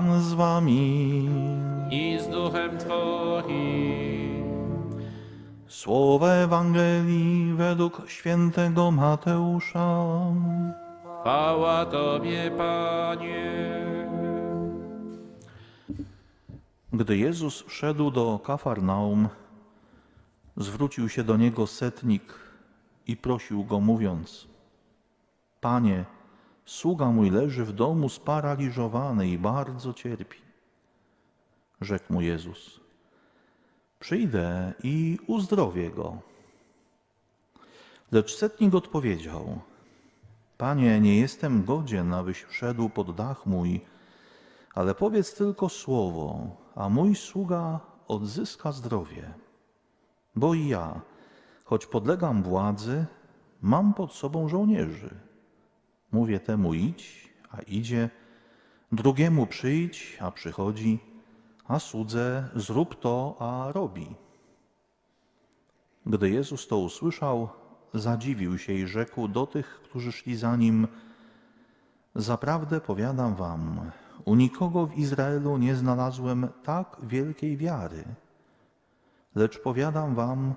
Pan z wami. i z duchem Twoim. Słowa Ewangelii według świętego Mateusza. Chwała Tobie, Panie. Gdy Jezus wszedł do Kafarnaum, zwrócił się do niego setnik i prosił go, mówiąc: Panie, sługa mój leży w domu sparaliżowany i bardzo cierpi. Rzekł mu Jezus: Przyjdę i uzdrowię go. Lecz setnik odpowiedział: Panie, nie jestem godzien, abyś wszedł pod dach mój ale powiedz tylko słowo, a mój sługa odzyska zdrowie. Bo i ja, choć podlegam władzy, mam pod sobą żołnierzy. Mówię temu idź, a idzie, drugiemu przyjdź, a przychodzi, a słudze zrób to, a robi. Gdy Jezus to usłyszał, zadziwił się i rzekł do tych, którzy szli za nim, Zaprawdę powiadam wam, u nikogo w Izraelu nie znalazłem tak wielkiej wiary. Lecz powiadam wam,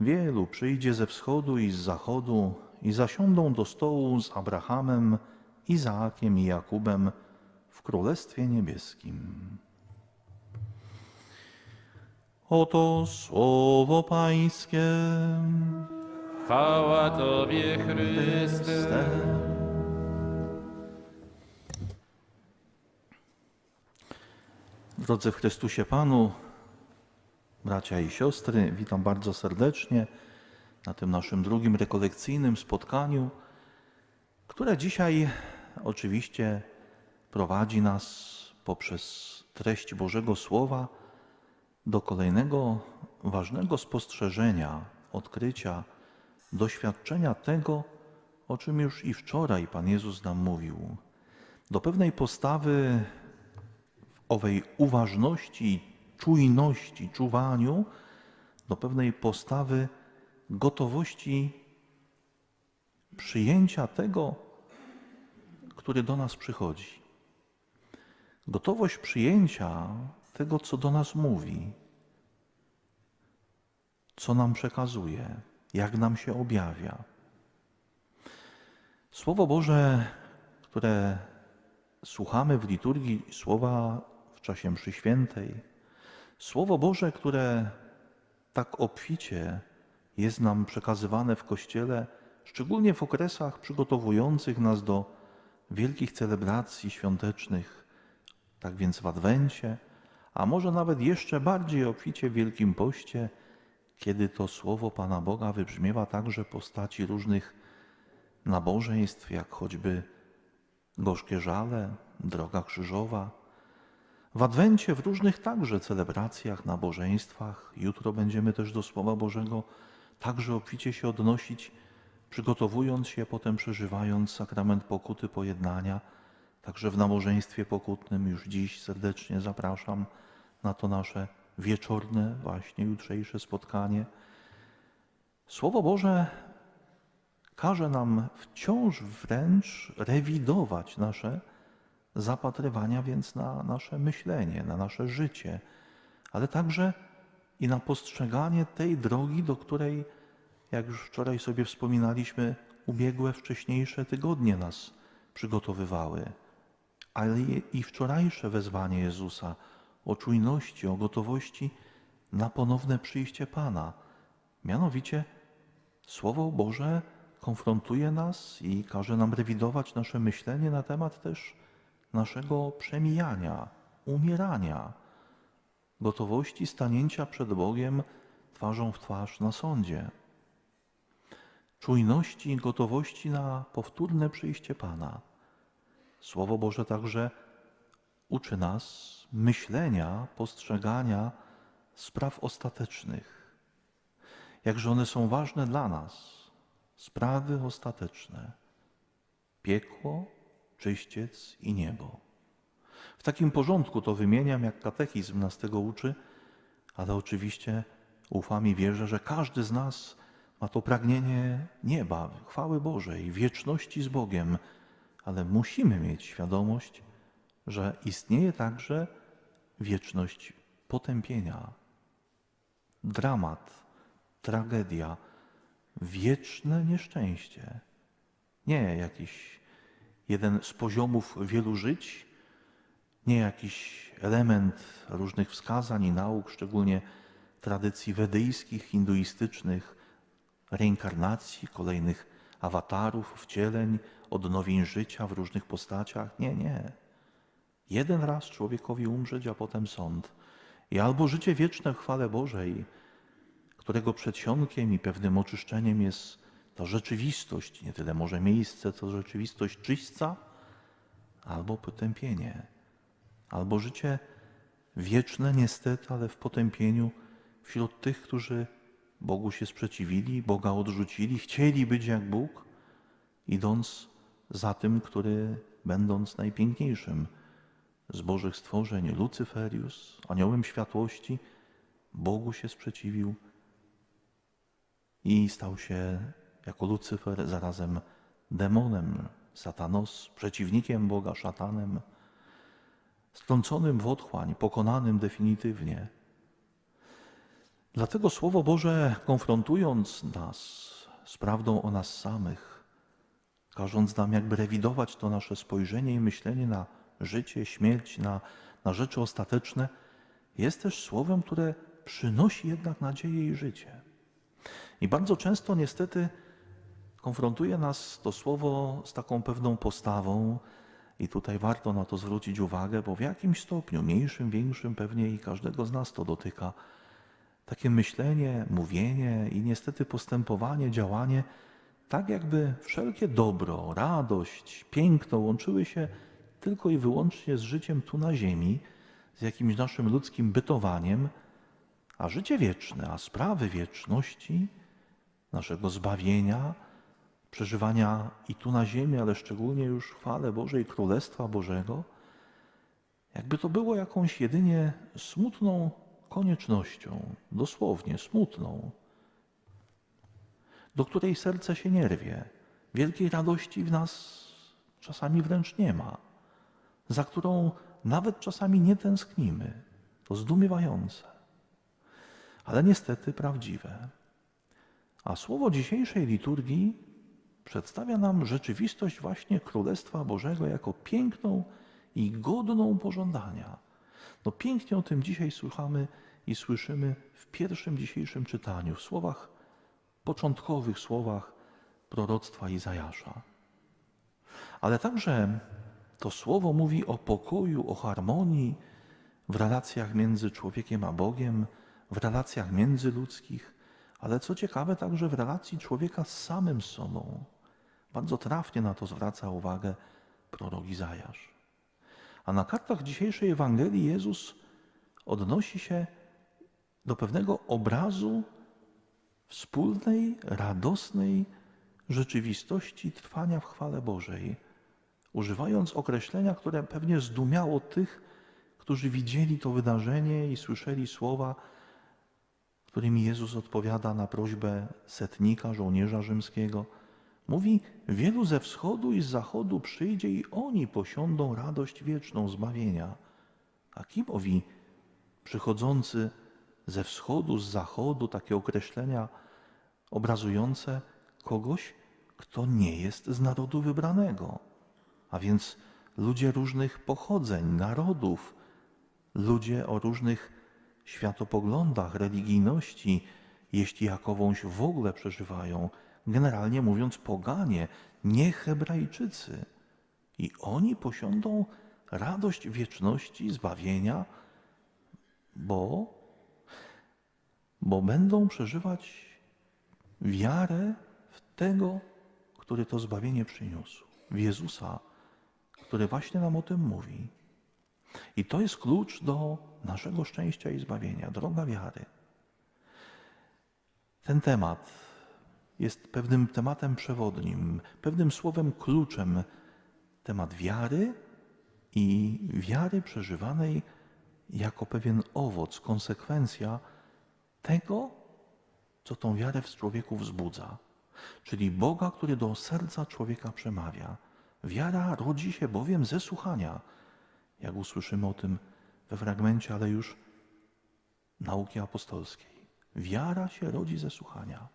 wielu przyjdzie ze wschodu i z zachodu i zasiądą do stołu z Abrahamem, Izaakiem i Jakubem w Królestwie Niebieskim. Oto słowo Pańskie. Chwała Tobie, Chryste. Drodzy w Chrystusie Panu, bracia i siostry, witam bardzo serdecznie na tym naszym drugim rekolekcyjnym spotkaniu, które dzisiaj oczywiście prowadzi nas poprzez treść Bożego Słowa do kolejnego ważnego spostrzeżenia, odkrycia, doświadczenia tego, o czym już i wczoraj Pan Jezus nam mówił. Do pewnej postawy owej uważności, czujności, czuwaniu, do pewnej postawy gotowości przyjęcia tego, który do nas przychodzi. Gotowość przyjęcia tego, co do nas mówi, co nam przekazuje, jak nam się objawia. Słowo Boże, które słuchamy w liturgii, słowa w czasie mszy świętej, Słowo Boże, które tak obficie jest nam przekazywane w Kościele, szczególnie w okresach przygotowujących nas do wielkich celebracji świątecznych, tak więc w Adwencie, a może nawet jeszcze bardziej obficie w Wielkim Poście, kiedy to Słowo Pana Boga wybrzmiewa także w postaci różnych nabożeństw, jak choćby gorzkie żale, droga krzyżowa. W Adwencie, w różnych także celebracjach, nabożeństwach, jutro będziemy też do Słowa Bożego także obficie się odnosić, przygotowując się, potem przeżywając sakrament pokuty pojednania. Także w nabożeństwie pokutnym już dziś serdecznie zapraszam na to nasze wieczorne, właśnie jutrzejsze spotkanie. Słowo Boże każe nam wciąż wręcz rewidować nasze zapatrywania więc na nasze myślenie, na nasze życie, ale także i na postrzeganie tej drogi, do której, jak już wczoraj sobie wspominaliśmy, ubiegłe wcześniejsze tygodnie nas przygotowywały, ale i wczorajsze wezwanie Jezusa o czujności, o gotowości na ponowne przyjście Pana. Mianowicie Słowo Boże konfrontuje nas i każe nam rewidować nasze myślenie na temat też naszego przemijania, umierania, gotowości stanięcia przed Bogiem twarzą w twarz na sądzie, czujności i gotowości na powtórne przyjście Pana. Słowo Boże także uczy nas myślenia, postrzegania spraw ostatecznych, jakże one są ważne dla nas, sprawy ostateczne, piekło, czyściec i niebo. W takim porządku to wymieniam, jak katechizm nas tego uczy, ale oczywiście ufam i wierzę, że każdy z nas ma to pragnienie nieba, chwały Bożej, wieczności z Bogiem, ale musimy mieć świadomość, że istnieje także wieczność potępienia, dramat, tragedia, wieczne nieszczęście. Nie jakiś jeden z poziomów wielu żyć, nie jakiś element różnych wskazań i nauk, szczególnie tradycji wedyjskich, hinduistycznych, reinkarnacji, kolejnych awatarów, wcieleń, odnowień życia w różnych postaciach. Nie, nie. Jeden raz człowiekowi umrzeć, a potem sąd. I albo życie wieczne w chwale Bożej, którego przedsionkiem i pewnym oczyszczeniem jest ta rzeczywistość, nie tyle może miejsce, co rzeczywistość czyśca, albo potępienie, albo życie wieczne niestety, ale w potępieniu wśród tych, którzy Bogu się sprzeciwili, Boga odrzucili, chcieli być jak Bóg, idąc za tym, który będąc najpiękniejszym z Bożych stworzeń, Lucyferius, aniołem światłości, Bogu się sprzeciwił i stał się jako Lucyfer zarazem demonem, satanos, przeciwnikiem Boga, szatanem, strąconym w otchłań, pokonanym definitywnie. Dlatego Słowo Boże, konfrontując nas z prawdą o nas samych, każąc nam jakby rewidować to nasze spojrzenie i myślenie na życie, śmierć, na, na rzeczy ostateczne, jest też słowem, które przynosi jednak nadzieję i życie. I bardzo często niestety konfrontuje nas to słowo z taką pewną postawą, i tutaj warto na to zwrócić uwagę, bo w jakimś stopniu, mniejszym, większym, pewnie i każdego z nas to dotyka, takie myślenie, mówienie i niestety postępowanie, działanie, tak jakby wszelkie dobro, radość, piękno łączyły się tylko i wyłącznie z życiem tu na ziemi, z jakimś naszym ludzkim bytowaniem, a życie wieczne, a sprawy wieczności, naszego zbawienia, przeżywania i tu na ziemi, ale szczególnie już chwale Bożej Królestwa Bożego, jakby to było jakąś jedynie smutną koniecznością, dosłownie smutną, do której serce się nie rwie, wielkiej radości w nas czasami wręcz nie ma, za którą nawet czasami nie tęsknimy. To zdumiewające, ale niestety prawdziwe. A słowo dzisiejszej liturgii przedstawia nam rzeczywistość właśnie Królestwa Bożego jako piękną i godną pożądania. No pięknie o tym dzisiaj słuchamy i słyszymy w pierwszym dzisiejszym czytaniu, w słowach, początkowych słowach proroctwa Izajasza. Ale także to słowo mówi o pokoju, o harmonii w relacjach między człowiekiem a Bogiem, w relacjach międzyludzkich, ale co ciekawe, także w relacji człowieka z samym sobą. Bardzo trafnie na to zwraca uwagę prorok Izajasz. A na kartach dzisiejszej Ewangelii Jezus odnosi się do pewnego obrazu wspólnej, radosnej rzeczywistości trwania w chwale Bożej, używając określenia, które pewnie zdumiało tych, którzy widzieli to wydarzenie i słyszeli słowa, którymi Jezus odpowiada na prośbę setnika, żołnierza rzymskiego. Mówi: Wielu ze wschodu i z zachodu przyjdzie, i oni posiądą radość wieczną zbawienia. A kim przychodzący ze wschodu, z zachodu, takie określenia obrazujące kogoś, kto nie jest z narodu wybranego, a więc ludzie różnych pochodzeń, narodów, ludzie o różnych światopoglądach, religijności, jeśli jakowąś w ogóle przeżywają, generalnie mówiąc poganie, nie Hebrajczycy. I oni posiądą radość wieczności, zbawienia, bo, bo będą przeżywać wiarę w tego, który to zbawienie przyniósł, w Jezusa, który właśnie nam o tym mówi. I to jest klucz do naszego szczęścia i zbawienia, droga wiary. Ten temat jest pewnym tematem przewodnim, pewnym słowem kluczem. Temat wiary i wiary przeżywanej jako pewien owoc, konsekwencja tego, co tą wiarę w człowieku wzbudza, czyli Boga, który do serca człowieka przemawia. Wiara rodzi się bowiem ze słuchania. jak usłyszymy o tym we fragmencie, ale już nauki apostolskiej. Wiara się rodzi ze słuchania.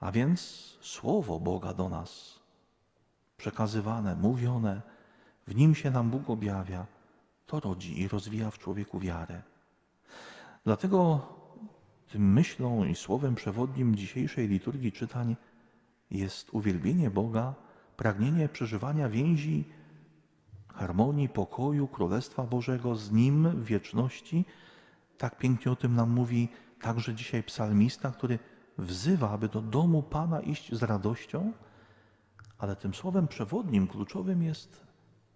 A więc Słowo Boga do nas przekazywane, mówione, w nim się nam Bóg objawia, to rodzi i rozwija w człowieku wiarę. Dlatego tym myślą i słowem przewodnim dzisiejszej liturgii czytań jest uwielbienie Boga, pragnienie przeżywania więzi, harmonii, pokoju, Królestwa Bożego z Nim w wieczności. Tak pięknie o tym nam mówi także dzisiaj psalmista, który wzywa, aby do domu Pana iść z radością, ale tym słowem przewodnim, kluczowym jest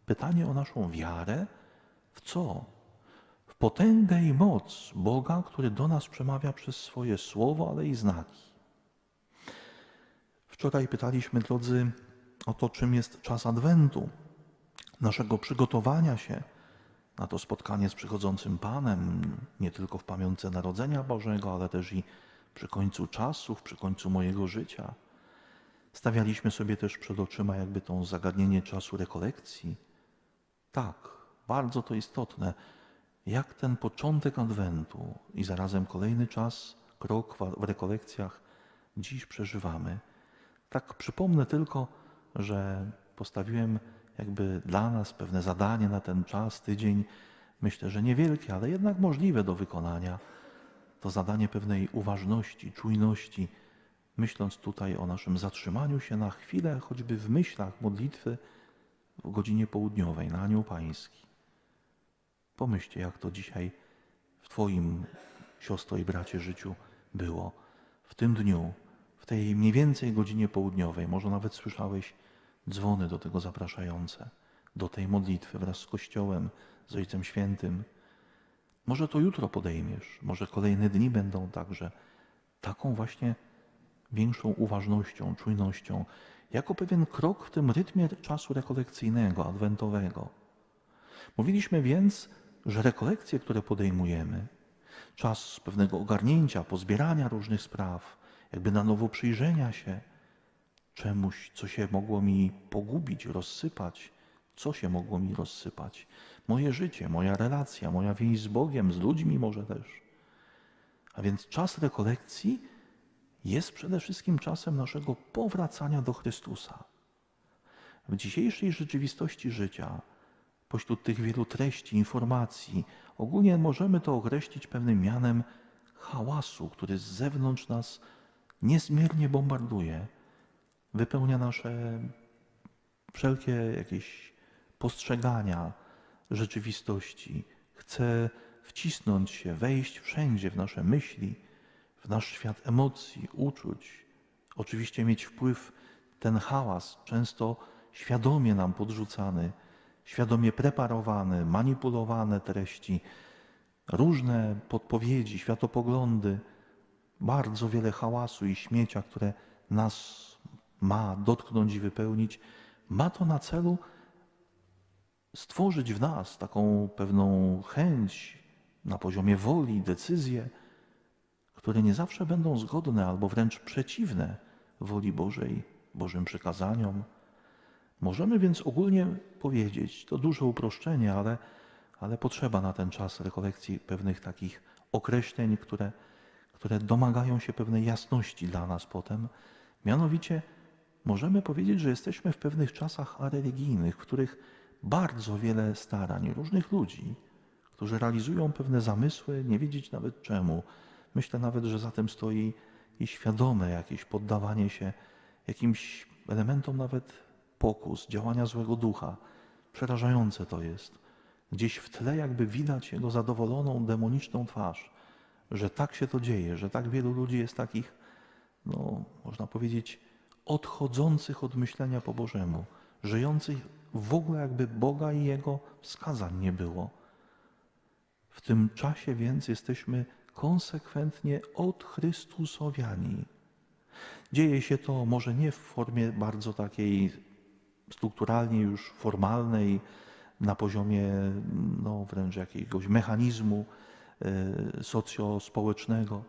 pytanie o naszą wiarę w co? W potęgę i moc Boga, który do nas przemawia przez swoje słowo, ale i znaki. Wczoraj pytaliśmy, drodzy, o to, czym jest czas Adwentu, naszego przygotowania się na to spotkanie z przychodzącym Panem, nie tylko w pamiątce Narodzenia Bożego, ale też i przy końcu czasów, przy końcu mojego życia. Stawialiśmy sobie też przed oczyma jakby to zagadnienie czasu rekolekcji. Tak, bardzo to istotne, jak ten początek Adwentu i zarazem kolejny czas, krok w- rekolekcjach dziś przeżywamy. Tak przypomnę tylko, że postawiłem jakby dla nas pewne zadanie na ten czas, tydzień, myślę, że niewielkie, ale jednak możliwe do wykonania. To zadanie pewnej uważności, czujności, myśląc tutaj o naszym zatrzymaniu się na chwilę, choćby w myślach modlitwy w godzinie południowej na Anioł Pański. Pomyślcie, jak to dzisiaj w Twoim, siostro i bracie, życiu było. W tym dniu, w tej mniej więcej godzinie południowej, może nawet słyszałeś dzwony do tego zapraszające, do tej modlitwy wraz z Kościołem, z Ojcem Świętym. Może to jutro podejmiesz, może kolejne dni będą także taką właśnie większą uważnością, czujnością, jako pewien krok w tym rytmie czasu rekolekcyjnego, adwentowego. Mówiliśmy więc, że rekolekcje, które podejmujemy, czas pewnego ogarnięcia, pozbierania różnych spraw, jakby na nowo przyjrzenia się czemuś, co się mogło mi pogubić, rozsypać, co się mogło mi rozsypać. Moje życie, moja relacja, moja więź z Bogiem, z ludźmi może też. A więc czas rekolekcji jest przede wszystkim czasem naszego powracania do Chrystusa. W dzisiejszej rzeczywistości życia, pośród tych wielu treści, informacji, ogólnie możemy to określić pewnym mianem hałasu, który z zewnątrz nas niezmiernie bombarduje, wypełnia nasze wszelkie jakieś postrzegania rzeczywistości, chce wcisnąć się, wejść wszędzie w nasze myśli, w nasz świat emocji, uczuć. Oczywiście mieć wpływ ten hałas, często świadomie nam podrzucany, świadomie preparowany, manipulowane treści, różne podpowiedzi, światopoglądy, bardzo wiele hałasu i śmiecia, które nas ma dotknąć i wypełnić, ma to na celu stworzyć w nas taką pewną chęć na poziomie woli, decyzje, które nie zawsze będą zgodne albo wręcz przeciwne woli Bożej, Bożym przekazaniom. Możemy więc ogólnie powiedzieć, to duże uproszczenie, ale, ale potrzeba na ten czas rekolekcji pewnych takich określeń, które, które domagają się pewnej jasności dla nas potem. Mianowicie możemy powiedzieć, że jesteśmy w pewnych czasach areligijnych, w których bardzo wiele starań różnych ludzi, którzy realizują pewne zamysły, nie wiedzieć nawet czemu. Myślę nawet, że za tym stoi i świadome jakieś poddawanie się jakimś elementom nawet pokus, działania złego ducha. Przerażające to jest. Gdzieś w tle jakby widać jego zadowoloną, demoniczną twarz, że tak się to dzieje, że tak wielu ludzi jest takich, no, można powiedzieć, odchodzących od myślenia po Bożemu, żyjących w ogóle jakby Boga i Jego wskazań nie było. W tym czasie więc jesteśmy konsekwentnie odchrystusowiani. Dzieje się to może nie w formie bardzo takiej strukturalnie już formalnej, na poziomie no, wręcz jakiegoś mechanizmu y, socjospołecznego,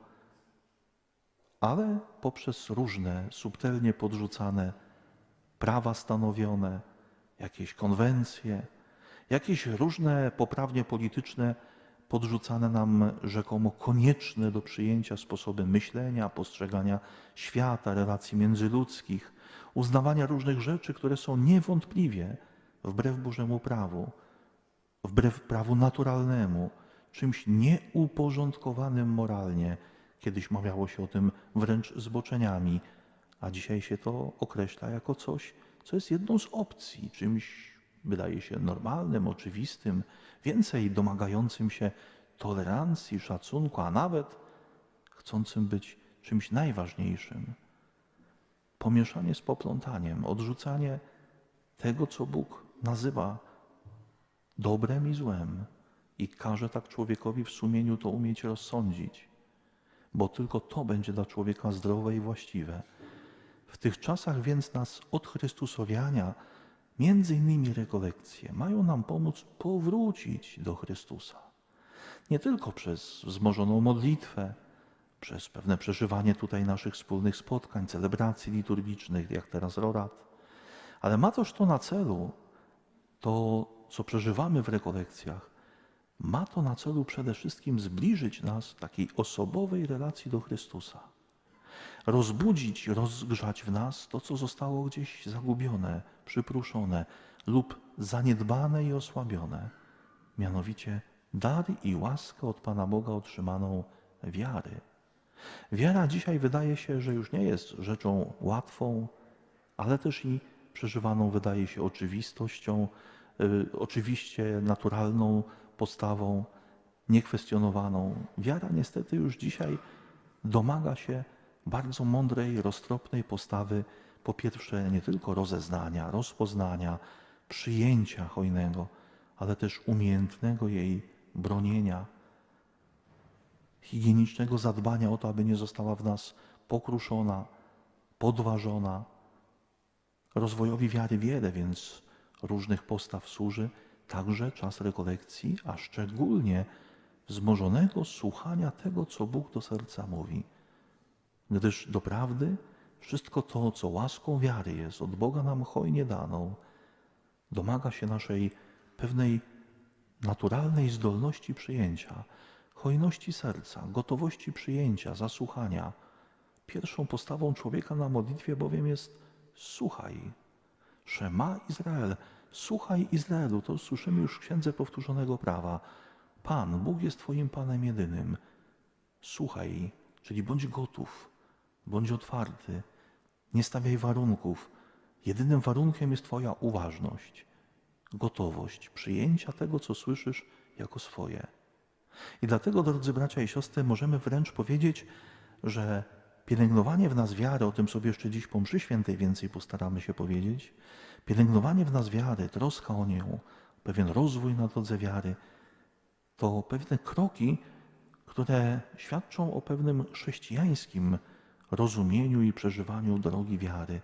ale poprzez różne subtelnie podrzucane prawa stanowione, jakieś konwencje, Jakieś różne poprawnie polityczne, podrzucane nam rzekomo konieczne do przyjęcia sposoby myślenia, postrzegania świata, relacji międzyludzkich, uznawania różnych rzeczy, które są niewątpliwie wbrew Bożemu prawu, wbrew prawu naturalnemu, czymś nieuporządkowanym moralnie. Kiedyś mawiało się o tym wręcz zboczeniami, a dzisiaj się to określa jako coś, co jest jedną z opcji, czymś wydaje się normalnym, oczywistym, więcej domagającym się tolerancji, szacunku, a nawet chcącym być czymś najważniejszym. Pomieszanie z poplątaniem, odrzucanie tego, co Bóg nazywa dobrem i złem i każe tak człowiekowi w sumieniu to umieć rozsądzić, bo tylko to będzie dla człowieka zdrowe i właściwe. W tych czasach więc nas odchrystusowiania, między innymi rekolekcje, mają nam pomóc powrócić do Chrystusa. Nie tylko przez wzmożoną modlitwę, przez pewne przeżywanie tutaj naszych wspólnych spotkań, celebracji liturgicznych, jak teraz rorat, ale ma też to na celu, to co przeżywamy w rekolekcjach, ma to na celu przede wszystkim zbliżyć nas w takiej osobowej relacji do Chrystusa rozbudzić, rozgrzać w nas to, co zostało gdzieś zagubione, przypruszone lub zaniedbane i osłabione, mianowicie dar i łaskę od Pana Boga otrzymaną wiary. Wiara dzisiaj wydaje się, że już nie jest rzeczą łatwą, ale też i przeżywaną wydaje się oczywistością, y, oczywiście naturalną postawą, niekwestionowaną. Wiara niestety już dzisiaj domaga się bardzo mądrej, roztropnej postawy, po pierwsze nie tylko rozeznania, rozpoznania, przyjęcia hojnego, ale też umiejętnego jej bronienia, higienicznego zadbania o to, aby nie została w nas pokruszona, podważona. Rozwojowi wiary wiele, więc różnych postaw służy także czas rekolekcji, a szczególnie wzmożonego słuchania tego, co Bóg do serca mówi gdyż doprawdy wszystko to, co łaską wiary jest od Boga nam hojnie daną, domaga się naszej pewnej naturalnej zdolności przyjęcia, hojności serca, gotowości przyjęcia, zasłuchania. Pierwszą postawą człowieka na modlitwie bowiem jest słuchaj. Szema Izrael, słuchaj Izraelu, to słyszymy już w Księdze Powtórzonego Prawa. Pan, Bóg jest Twoim Panem jedynym. Słuchaj, czyli bądź gotów, bądź otwarty, nie stawiaj warunków. Jedynym warunkiem jest Twoja uważność, gotowość przyjęcia tego, co słyszysz, jako swoje. I dlatego, drodzy bracia i siostry, możemy wręcz powiedzieć, że pielęgnowanie w nas wiary, o tym sobie jeszcze dziś po mszy świętej więcej postaramy się powiedzieć, pielęgnowanie w nas wiary, troska o nią, pewien rozwój na drodze wiary, to pewne kroki, które świadczą o pewnym chrześcijańskim rozumieniu i przeżywaniu drogi wiary,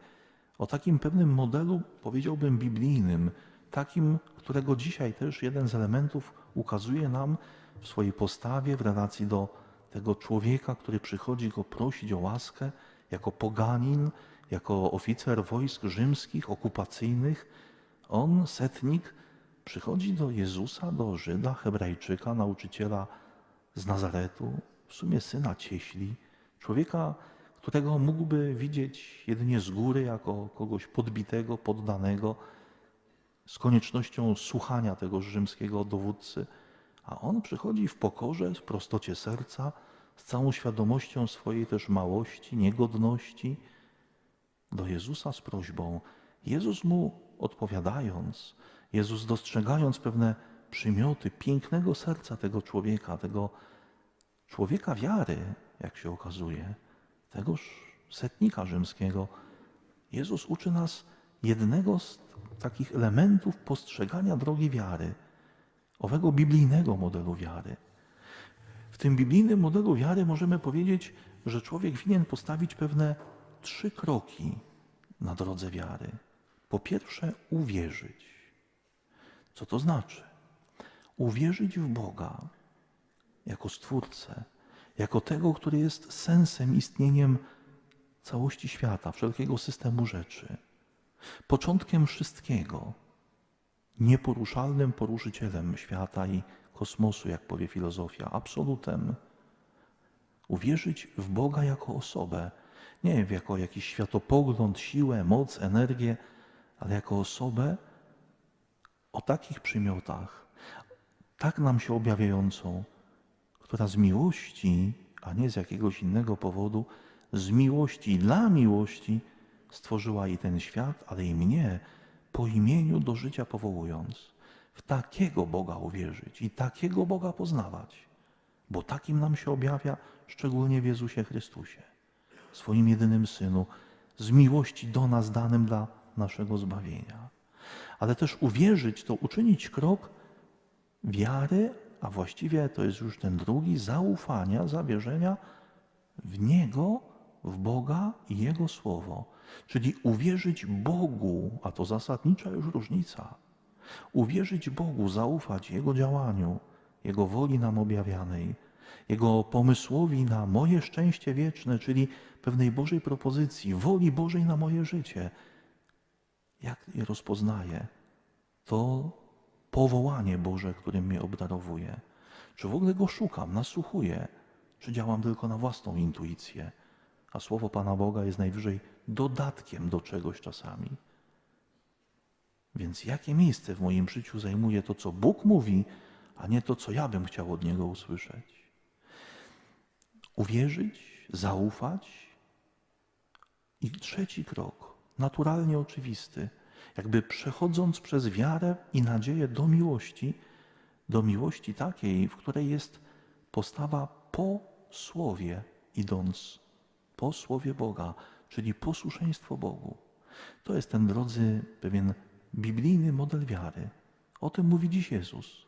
o takim pewnym modelu, powiedziałbym, biblijnym, takim, którego dzisiaj też jeden z elementów ukazuje nam w swojej postawie w relacji do tego człowieka, który przychodzi go prosić o łaskę, jako poganin, jako oficer wojsk rzymskich, okupacyjnych. On, setnik, przychodzi do Jezusa, do Żyda, Hebrajczyka, nauczyciela z Nazaretu, w sumie syna cieśli, człowieka, którego mógłby widzieć jedynie z góry jako kogoś podbitego, poddanego, z koniecznością słuchania tego rzymskiego dowódcy, a on przychodzi w pokorze, w prostocie serca, z całą świadomością swojej też małości, niegodności do Jezusa z prośbą. Jezus mu odpowiadając, Jezus dostrzegając pewne przymioty pięknego serca tego człowieka, tego człowieka wiary, jak się okazuje, tegoż setnika rzymskiego, Jezus uczy nas jednego z takich elementów postrzegania drogi wiary, owego biblijnego modelu wiary. W tym biblijnym modelu wiary możemy powiedzieć, że człowiek winien postawić pewne trzy kroki na drodze wiary. Po pierwsze, uwierzyć. Co to znaczy? Uwierzyć w Boga jako Stwórcę, jako tego, który jest sensem, istnieniem całości świata, wszelkiego systemu rzeczy, początkiem wszystkiego. nieporuszalnym poruszycielem świata i kosmosu, jak powie filozofia, absolutem. Uwierzyć w Boga jako osobę, nie jako jakiś światopogląd, siłę, moc, energię, ale jako osobę o takich przymiotach, tak nam się objawiającą, która z miłości, a nie z jakiegoś innego powodu, z miłości dla miłości stworzyła i ten świat, ale i mnie po imieniu do życia powołując. W takiego Boga uwierzyć i takiego Boga poznawać, bo takim nam się objawia szczególnie w Jezusie Chrystusie, swoim jedynym Synu, z miłości do nas danym dla naszego zbawienia. Ale też uwierzyć to uczynić krok wiary, a właściwie to jest już ten drugi, zaufania, zawierzenia w Niego, w Boga i Jego Słowo. Czyli uwierzyć Bogu, a to zasadnicza już różnica. Uwierzyć Bogu, zaufać Jego działaniu, Jego woli nam objawianej, Jego pomysłowi na moje szczęście wieczne, czyli pewnej Bożej propozycji, woli Bożej na moje życie. Jak je rozpoznaję? To powołanie Boże, którym mnie obdarowuje. Czy w ogóle go szukam, nasłuchuję, czy działam tylko na własną intuicję, a słowo Pana Boga jest najwyżej dodatkiem do czegoś czasami. Więc jakie miejsce w moim życiu zajmuje to, co Bóg mówi, a nie to, co ja bym chciał od Niego usłyszeć? Uwierzyć, zaufać. I trzeci krok, naturalnie oczywisty, jakby przechodząc przez wiarę i nadzieję do miłości, do miłości takiej, w której jest postawa po słowie, idąc po słowie Boga, czyli posłuszeństwo Bogu. To jest ten, drodzy, pewien biblijny model wiary. O tym mówi dziś Jezus.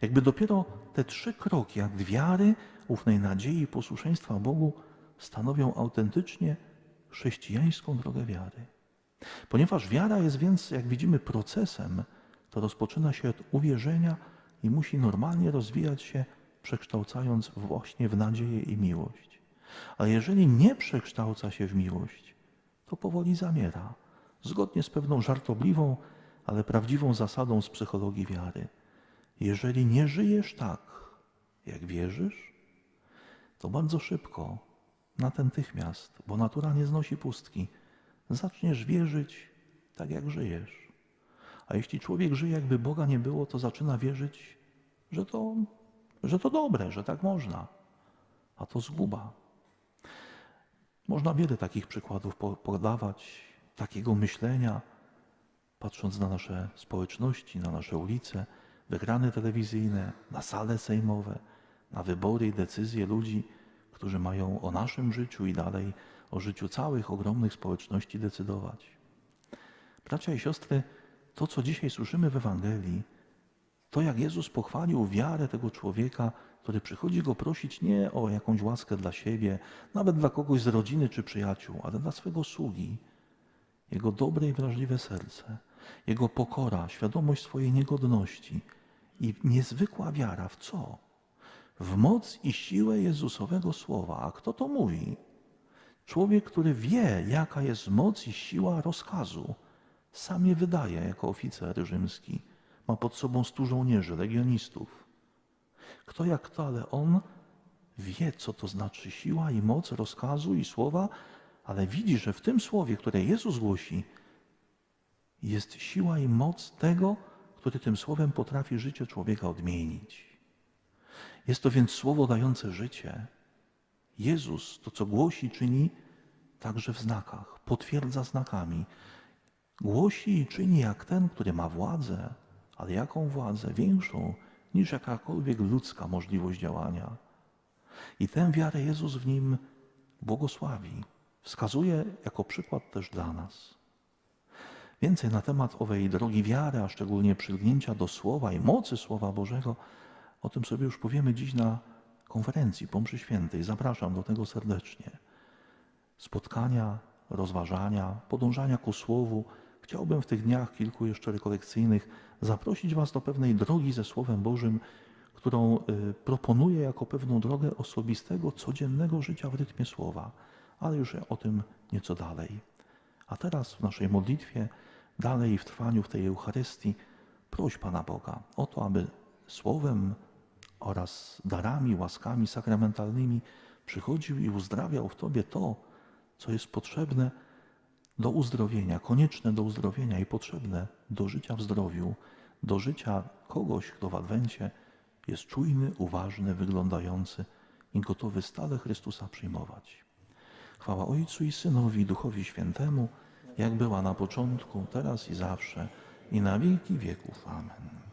Jakby dopiero te trzy kroki, akt wiary, ufnej nadziei i posłuszeństwa Bogu, stanowią autentycznie chrześcijańską drogę wiary. Ponieważ wiara jest więc, jak widzimy, procesem, to rozpoczyna się od uwierzenia i musi normalnie rozwijać się, przekształcając właśnie w nadzieję i miłość. Ale jeżeli nie przekształca się w miłość, to powoli zamiera, zgodnie z pewną żartobliwą, ale prawdziwą zasadą z psychologii wiary. Jeżeli nie żyjesz tak, jak wierzysz, to bardzo szybko, natychmiast, bo natura nie znosi pustki, zaczniesz wierzyć tak, jak żyjesz. A jeśli człowiek żyje, jakby Boga nie było, to zaczyna wierzyć, że to, że to dobre, że tak można. A to zguba. Można wiele takich przykładów po- podawać, takiego myślenia, patrząc na nasze społeczności, na nasze ulice, wygrane telewizyjne, na sale sejmowe, na wybory i decyzje ludzi, którzy mają o naszym życiu i dalej o życiu całych ogromnych społeczności decydować. Bracia i siostry, to co dzisiaj słyszymy w Ewangelii, to jak Jezus pochwalił wiarę tego człowieka, który przychodzi go prosić nie o jakąś łaskę dla siebie, nawet dla kogoś z rodziny czy przyjaciół, ale dla swego sługi. Jego dobre i wrażliwe serce, jego pokora, świadomość swojej niegodności i niezwykła wiara w co? W moc i siłę Jezusowego Słowa. A kto to mówi? Człowiek, który wie, jaka jest moc i siła rozkazu, sam je wydaje jako oficer rzymski. Ma pod sobą stu żołnierzy, legionistów. Kto jak kto, ale on wie, co to znaczy siła i moc rozkazu i słowa, ale widzi, że w tym słowie, które Jezus głosi, jest siła i moc tego, który tym słowem potrafi życie człowieka odmienić. Jest to więc słowo dające życie. Jezus to, co głosi, czyni także w znakach, potwierdza znakami. Głosi i czyni jak ten, który ma władzę, ale jaką władzę? Większą niż jakakolwiek ludzka możliwość działania. I tę wiarę Jezus w nim błogosławi. Wskazuje jako przykład też dla nas. Więcej na temat owej drogi wiary, a szczególnie przylgnięcia do Słowa i mocy Słowa Bożego, o tym sobie już powiemy dziś na konferencji po mszy świętej. Zapraszam do tego serdecznie. Spotkania, rozważania, podążania ku Słowu. Chciałbym w tych dniach kilku jeszcze rekolekcyjnych zaprosić Was do pewnej drogi ze Słowem Bożym, którą y, proponuję jako pewną drogę osobistego, codziennego życia w rytmie Słowa, ale już o tym nieco dalej. A teraz w naszej modlitwie, dalej w trwaniu w tej Eucharystii, Proś Pana Boga o to, aby słowem oraz darami, łaskami sakramentalnymi przychodził i uzdrawiał w Tobie to, co jest potrzebne do uzdrowienia, konieczne do uzdrowienia i potrzebne do życia w zdrowiu, do życia kogoś, kto w Adwencie jest czujny, uważny, wyglądający i gotowy stale Chrystusa przyjmować. Chwała Ojcu i Synowi Duchowi Świętemu, jak była na początku, teraz i zawsze, i na wieki wieków. Amen.